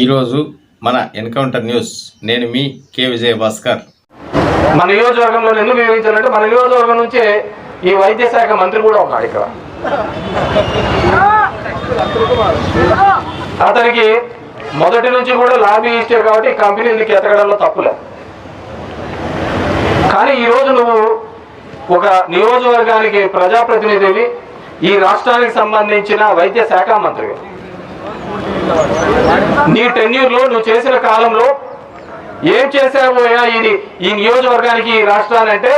ఈరోజు మన encounter news. నేను మీ కే విజయ భాస్కర్ మన నియోజకవర్గంలో ఎందుకు వివరించాలంటే మన నియోజకవర్గం నుంచే ఈ వైద్య శాఖ మంత్రి కూడా ఉన్నాడు ఇక్కడ. అతనికి మొదటి నుంచి కూడా లాబీ ఇచ్చావు కాబట్టి కంపెనీ కంపెనీలకి ఎతకడంలో తప్పులే కానీ ఈ రోజు నువ్వు ఒక నియోజకవర్గానికి ప్రజాప్రతినిధివి ఈ రాష్ట్రానికి సంబంధించిన వైద్య శాఖ మంత్రివి. నీ టెన్యూర్లో నువ్వు చేసిన కాలంలో ఏం చేశావోయా ఇది ఈ నియోజకవర్గానికి ఈ రాష్ట్రాన్ని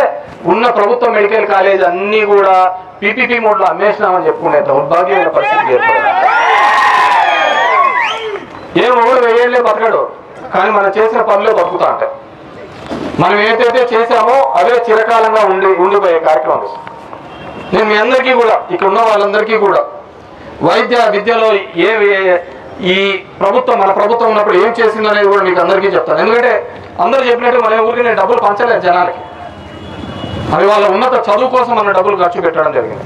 ఉన్న ప్రభుత్వ మెడికల్ కాలేజ్ అన్ని కూడా పీపీపీ మోడ్లో అమ్మేసినామని చెప్పుకునే దౌర్భాగ్యమైన పరిస్థితి ఏం ఒకడు వెయ్యేళ్ళే బతకడు. కానీ మనం చేసిన పనులే బతుకుతా అంటే మనం ఏదైతే చేశామో అవే చిరకాలంగా ఉండి ఉండిపోయే కార్యక్రమం నేను మీ అందరికీ కూడా ఇక్కడ ఉన్న వాళ్ళందరికీ కూడా వైద్య విద్యలో ఏ ఏ- ఈ ప్రభుత్వం మన ప్రభుత్వం ఉన్నప్పుడు ఏం చేసింది అనేది కూడా మీకు అందరికీ చెప్తాను. ఎందుకంటే అందరూ చెప్పినట్టు మన ఊరికి నేను డబ్బులు పంచలేదు జనాలకి. అవి వాళ్ళ ఉన్నత చదువు కోసం మన డబ్బులు ఖర్చు పెట్టడం జరిగింది.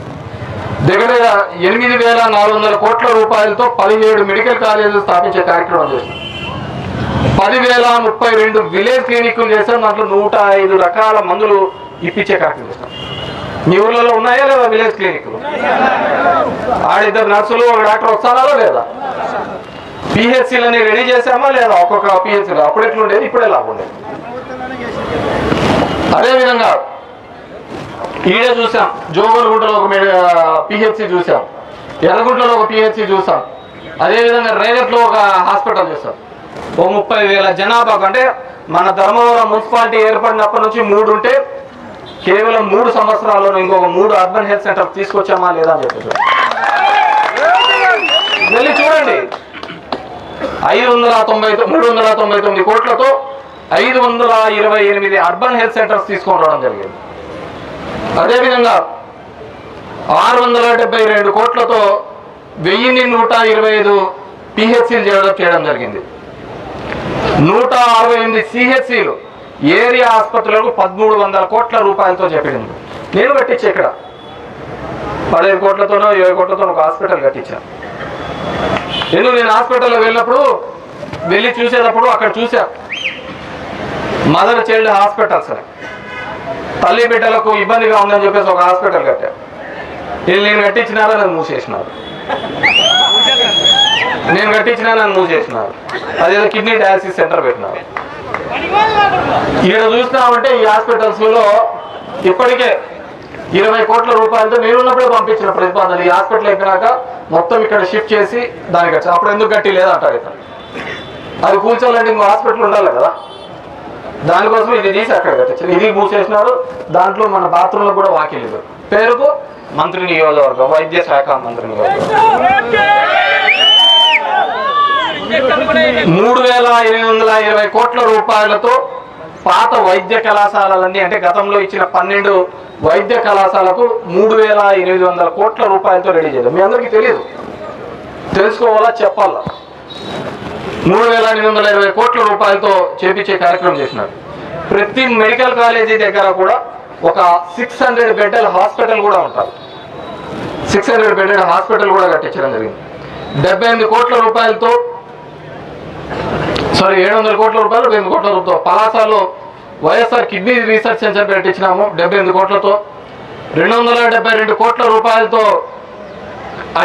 దగ్గర ఎనిమిది వేల నాలుగు వందల కోట్ల రూపాయలతో పదిహేడు మెడికల్ కాలేజీలు స్థాపించే కార్యక్రమం చేశాం. పదివేల ముప్పై రెండు విలేజ్ క్లినిక్లు చేస్తే దాంట్లో నూట ఐదు రకాల మందులు ఇప్పించే కార్యక్రమం చేస్తాం మీ ఊర్లలో ఉన్నాయా లేదా విలేజ్ క్లినిక్లు? ఆడిద్దరు నర్సులు ఒక డాక్టర్ వస్తారా లేదా? పిహెచ్సిలని రెడీ చేసామా లేదా? ఒక్కొక్క పిహెచ్సిలో అప్పుడు ఎట్లుండేది? ఇప్పుడే లాగుండేది ఉండేది? అదేవిధంగా ఈడే చూసాం. జోగులగుంటలో ఒక పిహెచ్సి చూసాం. ఎర్రగుంటలో ఒక పిహెచ్సి చూసాం. అదేవిధంగా రేగట్లో ఒక హాస్పిటల్ చూసాం. ఓ ముప్పై వేల జనాభాకు అంటే మన ధర్మవరం మున్సిపాలిటీ ఏర్పడినప్పటి నుంచి మూడు ఉంటే కేవలం మూడు సంవత్సరాల్లో ఇంకొక మూడు అర్బన్ హెల్త్ సెంటర్ తీసుకొచ్చామా లేదా అని చెప్పి వెళ్ళి చూడండి. ఐదు వందల తొంభై మూడు వందల తొంభై తొమ్మిది కోట్లతో ఐదు వందల ఇరవై ఎనిమిది అర్బన్ హెల్త్ సెంటర్స్ తీసుకొని రావడం జరిగింది. అదేవిధంగా ఆరు వందల డెబ్బై రెండు కోట్లతో వెయ్యిన్ని నూట ఇరవై ఐదు పిహెచ్సీలు చేయడం చేయడం జరిగింది. నూట అరవై ఎనిమిది సిహెచ్సిలు ఏరియా ఆసుపత్రులకు పదమూడు వందల కోట్ల రూపాయలతో చెప్పింది నేను కట్టించా ఇక్కడ పదిహేను కోట్లతోనో ఇరవై కోట్లతోనో ఒక హాస్పిటల్ కట్టించాను. ఎందుకు నేను హాస్పిటల్లో వెళ్ళినప్పుడు వెళ్ళి చూసేటప్పుడు అక్కడ చూసా మదర్ చైల్డ్ హాస్పిటల్ సార్. తల్లి బిడ్డలకు ఇబ్బందిగా ఉందని చెప్పేసి ఒక హాస్పిటల్ కట్టా. వీళ్ళు నేను కట్టించినారా నన్ను మూసేసినారు. నేను కట్టించినా నన్ను మూసేసినారు. అదేదో కిడ్నీ డయాలసిస్ సెంటర్ పెట్టినారు. ఈడ చూసినామంటే ఈ హాస్పిటల్స్లో ఇప్పటికే ఇరవై కోట్ల రూపాయలతో నేనున్నప్పుడే పంపించిన ప్రతిపాదనలు. ఈ హాస్పిటల్ ఎక్కినాక మొత్తం ఇక్కడ షిఫ్ట్ చేసి దానికి వచ్చి. అప్పుడు ఎందుకు గట్టి లేదంటారు ఇక్కడ అది కూర్చోవాలంటే ఇంకో హాస్పిటల్ ఉండాలి కదా. దానికోసం ఇది తీసి అక్కడ కట్టించారు ఇది మూసేసినారు. దాంట్లో మన బాత్రూంలో కూడా వాకి లేదు. పేరుకు మంత్రి నియోజకవర్గం వైద్య శాఖ మంత్రి నియోజకవర్గం. మూడు వేల ఎనిమిది వందల ఇరవై కోట్ల రూపాయలతో పాత వైద్య కళాశాలలన్నీ అంటే గతంలో ఇచ్చిన పన్నెండు వైద్య కళాశాలకు మూడు వేల ఎనిమిది వందల కోట్ల రూపాయలతో రెడీ చేయడం మీ అందరికీ తెలియదు. తెలుసుకోవాలా చెప్పాలా? మూడు వేల ఎనిమిది వందల ఇరవై కోట్ల రూపాయలతో చేపించే కార్యక్రమం చేసినారు ప్రతి మెడికల్ కాలేజీ దగ్గర కూడా ఒక సిక్స్ హండ్రెడ్ బెడ్డల హాస్పిటల్ కూడా ఉంటారు. సిక్స్ హండ్రెడ్ బెడ్డెడ్ హాస్పిటల్ కూడా కట్టించడం జరిగింది. డెబ్బై ఎనిమిది కోట్ల రూపాయలతో సారీ ఏడు వందల కోట్ల రూపాయలు ఎనిమిది కోట్ల రూపాయలు పలాసాలో వైఎస్ఆర్ కిడ్నీ రీసెర్చ్ సెంటర్ పెట్టించినాము డెబ్బై ఎనిమిది కోట్లతో. రెండు వందల డెబ్బై రెండు కోట్ల రూపాయలతో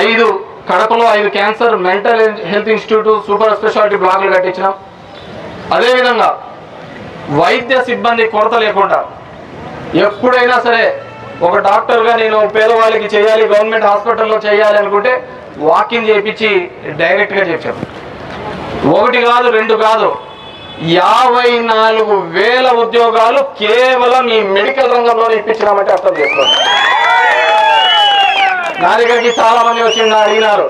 ఐదు కడపలో ఐదు cancer mental health institute super speciality బ్లాక్లు కట్టించినాం. అదేవిధంగా వైద్య సిబ్బంది కొరత లేకుండా ఎప్పుడైనా సరే ఒక డాక్టర్గా నేను పేదవాళ్ళకి చేయాలి గవర్నమెంట్ హాస్పిటల్లో చేయాలి అనుకుంటే వాకింగ్ చేయించి డైరెక్ట్గా చెప్పాను ఒకటి కాదు రెండు కాదు. యాభై నాలుగు వేల ఉద్యోగాలు కేవలం ఈ మెడికల్ రంగంలోనే ఇప్పించినామంటే అర్థం చేసుకోండి. నా దగ్గరికి చాలా మంది వచ్చి అడిగినారు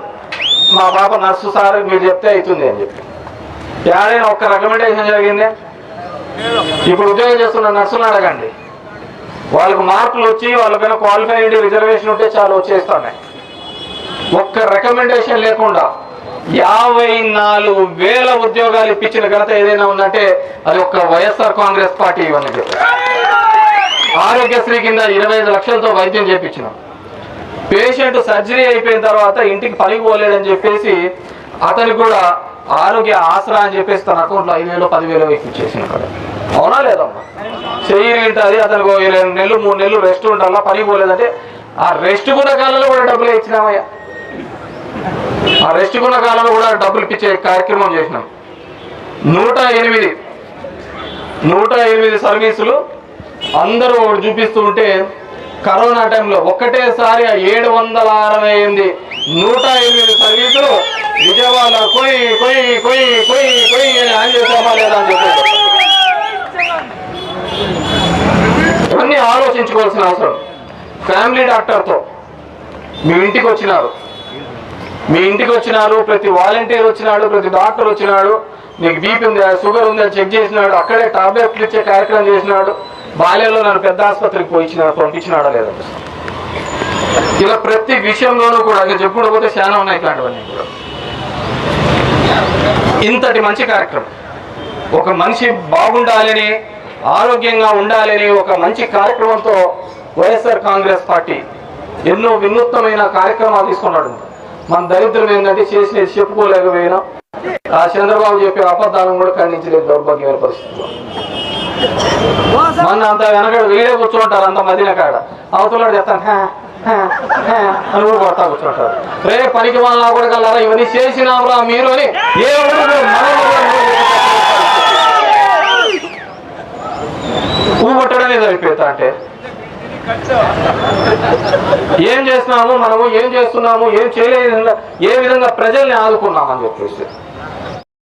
మా పాప నర్సు సార్ మీరు చెప్తే అవుతుంది అని చెప్పి. ఏడైనా ఒక్క రికమెండేషన్ జరిగింది? ఇప్పుడు ఉద్యోగం చేస్తున్న నర్సులు అడగండి. వాళ్ళకు మార్కులు వచ్చి వాళ్ళకైనా క్వాలిఫై అయ్యి రిజర్వేషన్ ఉంటే చాలా వచ్చేస్తున్నాయి ఒక్క రికమెండేషన్ లేకుండా యాభై నాలుగు వేల ఉద్యోగాలు ఇప్పించిన ఘనత ఏదైనా ఉందంటే అది ఒక్క వైఎస్ఆర్ కాంగ్రెస్ పార్టీ ఇవన్నీ ఆరోగ్యశ్రీ కింద ఇరవై ఐదు లక్షలతో వైద్యం చేపించినాం. పేషెంట్ సర్జరీ అయిపోయిన తర్వాత ఇంటికి పనికి పోలేదని చెప్పేసి అతనికి కూడా ఆరోగ్య ఆసరా అని చెప్పేసి తన అకౌంట్లో ఐదు వేలు పదివేలు ఎక్కిచ్చేసిన అవునా లేదమ్మా? చెయ్యి ఉంటుంది అతనికి ఇరవై నెలలు మూడు నెలలు రెస్ట్ ఉండాలా? పని పోలేదంటే ఆ రెస్ట్ కూడా కాలంలో కూడా డబ్బులు ఇచ్చినామయ్యా. ఆ రెస్ట్ ఉన్న కాలంలో కూడా డబ్బులు ఇప్పించే కార్యక్రమం చేసినాం. నూట ఎనిమిది నూట ఎనిమిది సర్వీసులు అందరూ చూపిస్తూ ఉంటే కరోనా టైంలో ఒక్కటేసారి ఏడు వందల అరవై ఎనిమిది నూట ఎనిమిది సర్వీసులు విజయవాడ కొయ్యి కొయ్యి కొయ్యి కొయ్యి కొయ్యి అని ఆన్ చేసామా లేదా అని చెప్పారు. ఇవన్నీ ఆలోచించుకోవాల్సిన అవసరం. ఫ్యామిలీ డాక్టర్తో మీ ఇంటికి వచ్చినారు. మీ ఇంటికి వచ్చినారు ప్రతి వాలంటీర్ వచ్చినాడు ప్రతి డాక్టర్ వచ్చినాడు నీకు బీపీ ఉంది షుగర్ ఉంది అని చెక్ చేసినాడు అక్కడే టాబ్లెట్లు ఇచ్చే కార్యక్రమం చేసినాడు బాల్యంలో నన్ను పెద్ద ఆసుపత్రికి పోయించినాడు పంపించినాడా లేదా ఇలా ప్రతి విషయంలోనూ కూడా ఇంకా చెప్పుకుంటూ పోతే చాలా ఉన్నాయి ఇట్లాంటివన్నీ కూడా. ఇంతటి మంచి కార్యక్రమం. ఒక మనిషి బాగుండాలని ఆరోగ్యంగా ఉండాలని ఒక మంచి కార్యక్రమంతో వైఎస్ఆర్ కాంగ్రెస్ పార్టీ ఎన్నో వినూత్నమైన కార్యక్రమాలు తీసుకున్నాడు. మన దరిద్రం ఏంటంటే చేసినది చెప్పుకోలేకపోయినా. ఆ చంద్రబాబు చెప్పే అబద్ధాలను కూడా ఖండించలేదు దౌర్భాగ్యమైన పరిస్థితిలో. మన అంత వెనక వీడే కూర్చుంటారు అంత మదిన కాడ. అవతలాడు చెప్తాను అని కూడా కొడతా కూర్చుంటారు. రే పనికి వాళ్ళ కూడా కలరా ఇవన్నీ చేసినావురా మీరు అని ఏ ఒక్కడు పువ్వు కొట్టడమే సరిపోతా అంటే? ఏం చేస్తున్నాము మనము ఏం చేస్తున్నాము ఏం చేయలేదు ఏ విధంగా ప్రజల్ని ఆదుకున్నామని చెప్పేసి.